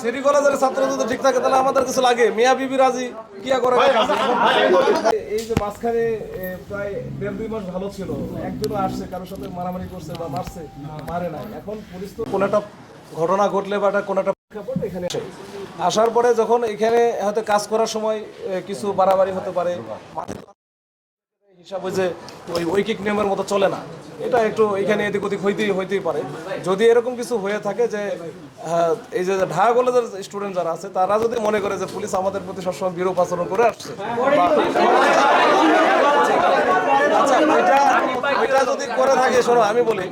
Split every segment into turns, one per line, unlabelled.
City কলেজের ছাত্র যদি ঠিক থাকে, তাহলে আমাদের কিছু লাগে। মিয়া বিবি রাজি? কিয়া করে এই যে মাঝখানে প্রায় দেড় দুই মাস ভালো ছিল। একজনও আসছে, কারোর সাথে মারামারি করছে বা মারছে, মারে নাই। এখন পুলিশ তো কোনো একটা ঘটনা ঘটলে বা একটা কোনো একটা এখানে আসে। আসার পরে যখন এখানে হয়তো কাজ করার সময় কিছু বাড়াবাড়ি হতে পারে। হিসাব ওই উইকিক নিয়মের মতো চলে না। এটা একটু এখানে এদিক ওদিক হইতেই হইতেই পারে। যদি এরকম কিছু হয়ে থাকে যে এই যে ঢাকা কলেজের স্টুডেন্ট যারা আছে, তারা যদি মনে করে যে পুলিশ আমাদের প্রতি সবসময় বিরূপ আচরণ করে আসছে আচ্ছা এটা যদি করে থাকে, শোনো, আমি বলি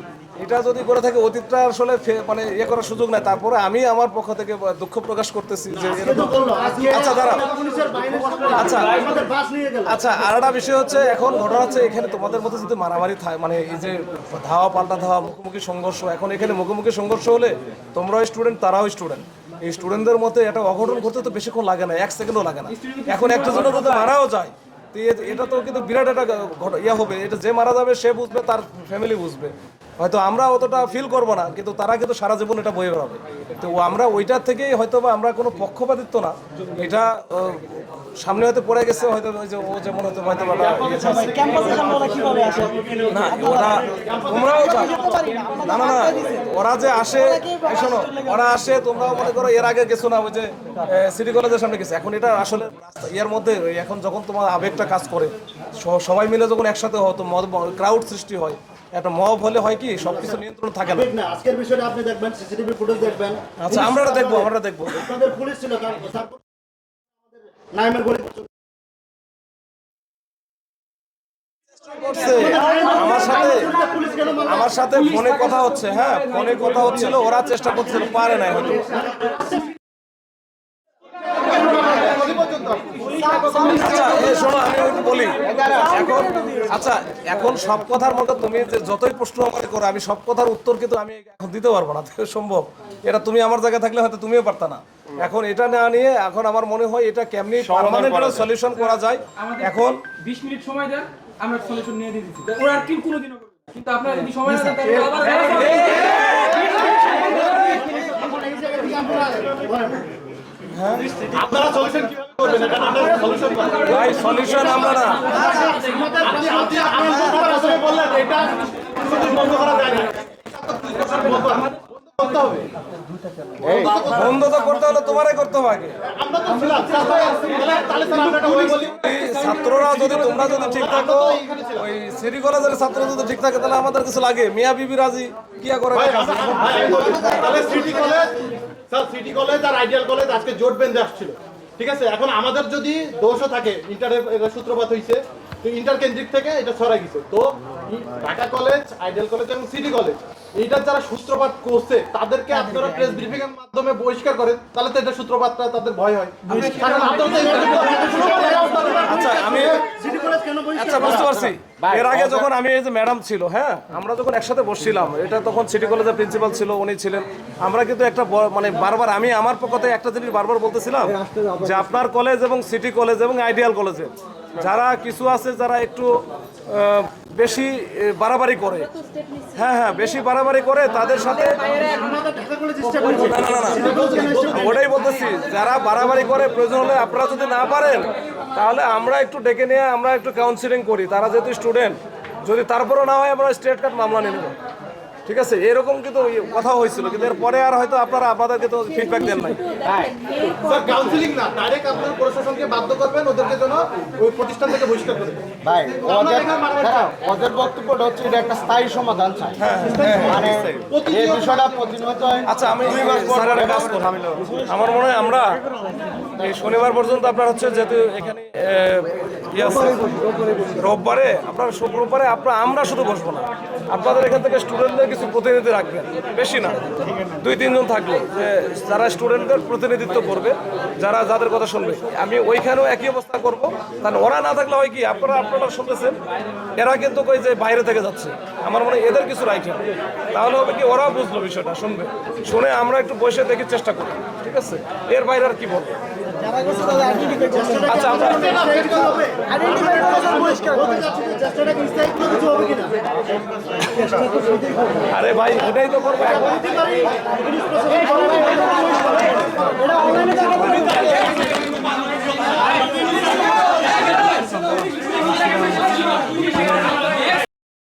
এটা যদি করে থাকে অতীতটা আসলে মানে ইয়ে করার সুযোগ নাই। তারপরে আমি আমার পক্ষ থেকে দুঃখ প্রকাশ করতেছি যে আচ্ছা দাঁড়াও। আচ্ছা। আচ্ছা আর একটা বিষয় হচ্ছে এখন ঘটনা হচ্ছে এখানে তোমাদের মধ্যে যদি মারামারি থাকে মানে এই যে ধাওয়া পাল্টা ধাওয়া মুখোমুখি সংঘর্ষ এখন এখানে মুখোমুখি সংঘর্ষ হলে তোমরাও স্টুডেন্ট তারাও স্টুডেন্ট এই স্টুডেন্টদের মধ্যে একটা অঘটন ঘটতে তো বেশিক্ষণ লাগে না এক সেকেন্ডও লাগে না। এখন একটা জনের মধ্যে মারাও যায়। তো এটা তো কিন্তু বিরাট একটা ইয়ে হবে। এটা যে মারা যাবে সে বুঝবে তার ফ্যামিলি বুঝবে। হয়তো আমরা অতটা ফিল করব না কিন্তু তারা কিন্তু সারা জীবন এটা বয়ে বেড়াবে। তো আমরা ওইটার থেকেই হয়তো বা আমরা কোনো পক্ষপাতিত্ব না। এটা সামনে হয়তো পড়ে গেছে হয়তো ওই যে ও যেমন হয়তো হয়তো ইয়ে
আসে?
না ওরা তোমরাও না না না ওরা যে আসে শোনো ওরা আসে তোমরাও মনে করো এর আগে গেছো না ওই যে সিটি কলেজের সামনে গেছে। এখন এটা আসলে ইয়ের মধ্যে এখন যখন তোমার আবেগটা কাজ করে সবাই মিলে যখন একসাথে হতো ক্রাউড সৃষ্টি হয় একটা মব হলে হয় কি সবকিছু নিয়ন্ত্রণ থাকে না।
না আজকের বিষয়টা আপনি দেখবেন সিসিটিভি ফুটেজ দেখবেন।
আচ্ছা আমরা দেখব আমরা দেখব।
আপনাদের পুলিশ ছিল নাইমের গলি
আমার সাথে আমার সাথে ফোনে কথা হচ্ছে হ্যাঁ ফোনে কথা হচ্ছিল ওরা চেষ্টা করছিল পারে নাই হয়তো। আচ্ছা শোনো বলি এখন আচ্ছা এখন সব কথার মধ্যে তুমি যে যতই প্রশ্ন আমাকে করো আমি সব কথার উত্তর কিন্তু আমি এখন দিতে পারব না সম্ভব এটা তুমি আমার জায়গায় থাকলে হয়তো তুমিও পারতা না এখন এটা না নিয়ে এখন আমার মনে হয় এটা কেমনি পার্মানেন্ট সলিউশন করা যায় এখন
বিশ মিনিট সময় দেন আমরা সলিউশন নিয়ে দিয়ে দিচ্ছি ওরা আর কি কোনোদিনও করবে না। কিন্তু আপনারা যদি সময় না দেন তাহলে আবার
আপনারা সলিউশন কীভাবে করবেন? এটা আপনারা সলিউশন
ভাই সলিউশন আমরা না।
আপনি আপনি আপনার আসলে বললেন এটা শুধু বন্ধ করা যায় না করতে হবে
বন্ধ তো করতে হলে তোমারই করতে হবে আগে ছাত্ররা যদি তোমরা যদি ঠিক থাকো ওই সিটি কলেজের ছাত্র যদি ঠিক থাকে তাহলে আমাদের কিছু লাগে। মিয়া বিবি রাজি কিয়া করে
স্যার সিটি কলেজ আর আইডিয়াল কলেজ আজকে জোট বেঁধে আসছিল। ঠিক আছে? এখন আমাদের যদি দোষও থাকে ইন্টারের সূত্রপাত হয়েছে তো ইন্টার কেন্দ্রিক থেকে এটা ছড়াই গেছে তো ঢাকা কলেজ আইডিয়াল কলেজ এবং সিটি কলেজ এইটার যারা সূত্রপাত করছে তাদেরকে আপনারা প্রেস ব্রিফিং এর মাধ্যমে বহিষ্কার করেন তাহলে তো এটা সূত্রপাতটা তাদের ভয় হয়।
আচ্ছা আমি
সিটি কলেজ কেন বহিষ্কার
আচ্ছা বুঝতে পারছি। এর আগে যখন আমি এই যে ম্যাডাম ছিল হ্যাঁ আমরা যখন একসাথে বসছিলাম এটা তখন সিটি কলেজের প্রিন্সিপাল ছিল উনি ছিলেন। আমরা কিন্তু একটা মানে বারবার আমি আমার পক্ষ থেকে একটা জিনিস বারবার বলতেছিলাম যে আপনার কলেজ এবং সিটি কলেজ এবং আইডিয়াল কলেজে যারা কিছু আছে যারা একটু আহ, বেশি বাড়াবাড়ি করে হ্যাঁ হ্যাঁ বেশি বাড়াবাড়ি করে তাদের সাথে। ওটাই বলতেছি, যারা বাড়াবাড়ি করে প্রয়োজন হলে আপনারা যদি না পারেন, তাহলে আমরা একটু ডেকে নিয়ে আমরা একটু কাউন্সিলিং করি তারা যেহেতু স্টুডেন্ট যদি তারপরও না হয়, আমরা স্টেট কার্ড মামলা নিয়ে নেব ঠিক আছে? এরকম কিন্তু কথা হয়েছিল কিন্তু এরপরে আর হয়তো আপনারা আপনাদেরকে তো ফিডব্যাক দেন নাই।
কাউন্সিলিং না ডাইরেক্ট আপনার প্রশাসনকে বাধ্য করবেন ওদেরকে যেন ওই প্রতিষ্ঠান থেকে বহিষ্কার করে দেন।
ভাই ওদের
মারামারি
দাঁড়াও, ওদের বক্তব্যটা হচ্ছে এটা একটা স্থায়ী সমাধান চাই মানে এই বিষয়টা প্রতিনিয়ত
আচ্ছা আমি স্যার একটা কাজ আমার মনে হয় আমরা এই শনিবার পর্যন্ত আপনার হচ্ছে যেহেতু এখানে আহ, রোববারে আপনার শুক্রবারে আপনার আমরা শুধু বসবো না। আপনাদের এখান থেকে স্টুডেন্টদের কিছু প্রতিনিধি রাখবেন। বেশি না। দুই তিনজন থাকল যে যারা স্টুডেন্টদের প্রতিনিধিত্ব করবে যারা যাদের কথা শুনবে। আমি ওইখানেও একই অবস্থা করব। কারণ ওরা না থাকলে হয় কি আপনারা আপনারা শুনতেছেন এরা কিন্তু কই যে বাইরে থেকে যাচ্ছে। আমার মনে হয় এদের কিছু রাইট হবে। তাহলে হবে কি ওরা বুঝলো বিষয়টা শুনবে। শুনে আমরা একটু বসে দেখি চেষ্টা করি ঠিক আছে? এর বাইরে আর কি বলব? আচ্ছা আমরা আরে ভাই ওটাই তো করব।